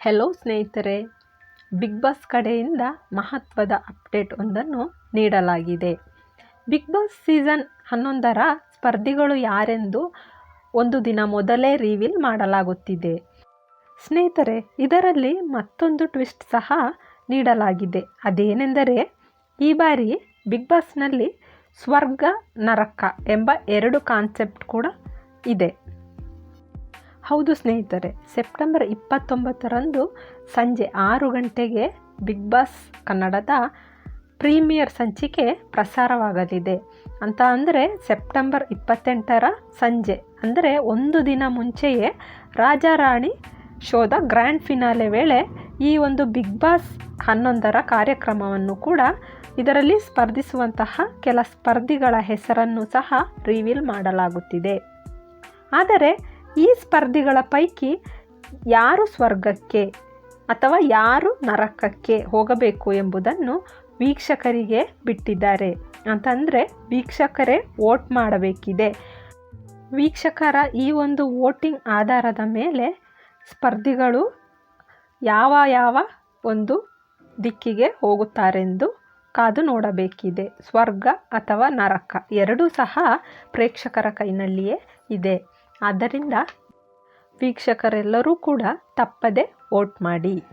Hello ಸ್ನೇಹಿತರೆ big boss ಕಡೆಯಿಂದ ಮಹತ್ವದ ಅಪ್ಡೇಟ್ ಒಂದನ್ನು ನೀಡಲಾಗಿದೆ. ಬಿಗ್ ಬಾಸ್ ಸೀಸನ್ ಹನ್ನೊಂದರ ಸ್ಪರ್ಧಿಗಳು ಯಾರೆಂದು ಒಂದು ದಿನ ಮೊದಲೇ ರಿವೀಲ್ ಮಾಡಲಾಗುತ್ತಿದೆ. ಸ್ನೇಹಿತರೆ, ಇದರಲ್ಲಿ ಮತ್ತೊಂದು ಟ್ವಿಸ್ಟ್ ಸಹ ನೀಡಲಾಗಿದೆ. ಅದೇನೆಂದರೆ, ಈ ಬಾರಿ ಬಿಗ್ ಬಾಸ್ನಲ್ಲಿ ಸ್ವರ್ಗ ನರಕ ಎಂಬ ಎರಡು ಕಾನ್ಸೆಪ್ಟ್ ಕೂಡ ಇದೆ. ಹೌದು ಸ್ನೇಹಿತರೆ, ಸೆಪ್ಟೆಂಬರ್ ಇಪ್ಪತ್ತೊಂಬತ್ತರಂದು ಸಂಜೆ ಆರು ಗಂಟೆಗೆ ಬಿಗ್ ಬಾಸ್ ಕನ್ನಡದ ಪ್ರೀಮಿಯರ್ ಸಂಚಿಕೆ ಪ್ರಸಾರವಾಗಲಿದೆ. ಅಂತ ಅಂದರೆ ಸೆಪ್ಟೆಂಬರ್ ಇಪ್ಪತ್ತೆಂಟರ ಸಂಜೆ, ಅಂದರೆ ಒಂದು ದಿನ ಮುಂಚೆಯೇ ರಾಜಾರಾಣಿ ಶೋದ ಗ್ರ್ಯಾಂಡ್ ಫಿನಾಲೆ ವೇಳೆ ಈ ಒಂದು ಬಿಗ್ ಬಾಸ್ ಹನ್ನೊಂದರ ಕಾರ್ಯಕ್ರಮವನ್ನು ಕೂಡ ಇದರಲ್ಲಿ ಸ್ಪರ್ಧಿಸುವಂತಹ ಕೆಲ ಸ್ಪರ್ಧಿಗಳ ಹೆಸರನ್ನು ಸಹ ರಿವೀಲ್ ಮಾಡಲಾಗುತ್ತಿದೆ. ಆದರೆ ಈ ಸ್ಪರ್ಧಿಗಳ ಪೈಕಿ ಯಾರು ಸ್ವರ್ಗಕ್ಕೆ ಅಥವಾ ಯಾರು ನರಕಕ್ಕೆ ಹೋಗಬೇಕು ಎಂಬುದನ್ನು ವೀಕ್ಷಕರಿಗೆ ಬಿಟ್ಟಿದ್ದಾರೆ. ಅಂತಂದರೆ ವೀಕ್ಷಕರೇ ವೋಟ್ ಮಾಡಬೇಕಿದೆ. ವೀಕ್ಷಕರ ಈ ಒಂದು ವೋಟಿಂಗ್ ಆಧಾರದ ಮೇಲೆ ಸ್ಪರ್ಧಿಗಳು ಯಾವ ಯಾವ ಒಂದು ದಿಕ್ಕಿಗೆ ಹೋಗುತ್ತಾರೆಂದು ಕಾದು ನೋಡಬೇಕಿದೆ. ಸ್ವರ್ಗ ಅಥವಾ ನರಕ ಎರಡೂ ಸಹ ಪ್ರೇಕ್ಷಕರ ಕೈನಲ್ಲಿಯೇ ಇದೆ. ಆದ್ದರಿಂದ ವೀಕ್ಷಕರೆಲ್ಲರೂ ಕೂಡ ತಪ್ಪದೆ ವೋಟ್ ಮಾಡಿ.